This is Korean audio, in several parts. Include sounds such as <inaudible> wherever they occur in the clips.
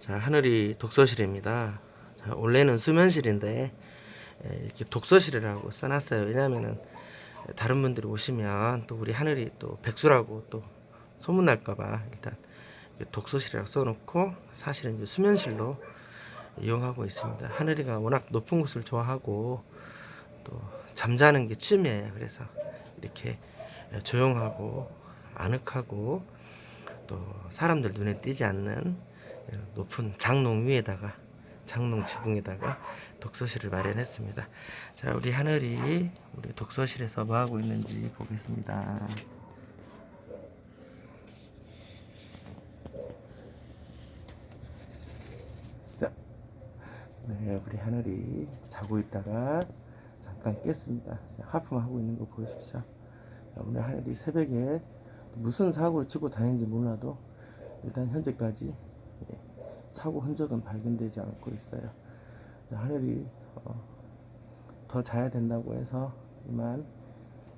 자, 하늘이 독서실입니다. 자, 원래는 수면실인데 에, 이렇게 독서실이라고 써놨어요. 왜냐하면은 다른 분들이 오시면 또 우리 하늘이 또 백수라고 또 소문날까봐 일단 독서실이라고 써놓고 사실은 이제 수면실로 이용하고 있습니다. 하늘이가 워낙 높은 곳을 좋아하고 또 잠자는 게 취미예요. 그래서 이렇게 조용하고 아늑하고 또 사람들 눈에 띄지 않는 높은 장롱 위에다가 장롱 지붕에다가 독서실을 마련했습니다. 자, 우리 하늘이 우리 독서실에서 뭐 하고 있는지 보겠습니다. 자, 네, 우리 하늘이 자고 있다가 잠깐 깼습니다. 자, 하품하고 있는 거 보십시오. 자, 우리 하늘이 새벽에 무슨 사고를 치고 다니는지 몰라도 일단 현재까지 예, 사고 흔적은 발견되지 않고 있어요. 자, 하늘이 어, 더 자야 된다고 해서 이만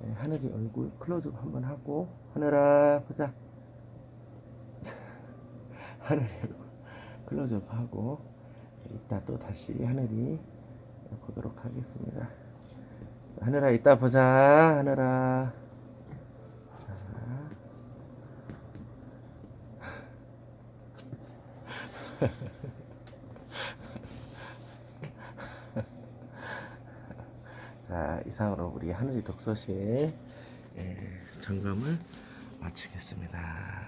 예, 하늘이 얼굴 클로즈업 한번 하고 하늘아 보자. <laughs> 하늘이 얼굴 클로즈업 하고 이따 또 다시 하늘이 보도록 하겠습니다. 하늘아 이따 보자 하늘아. 자. <laughs> 자 이상으로 우리 하늘이 독서실 예, 점검을 마치겠습니다.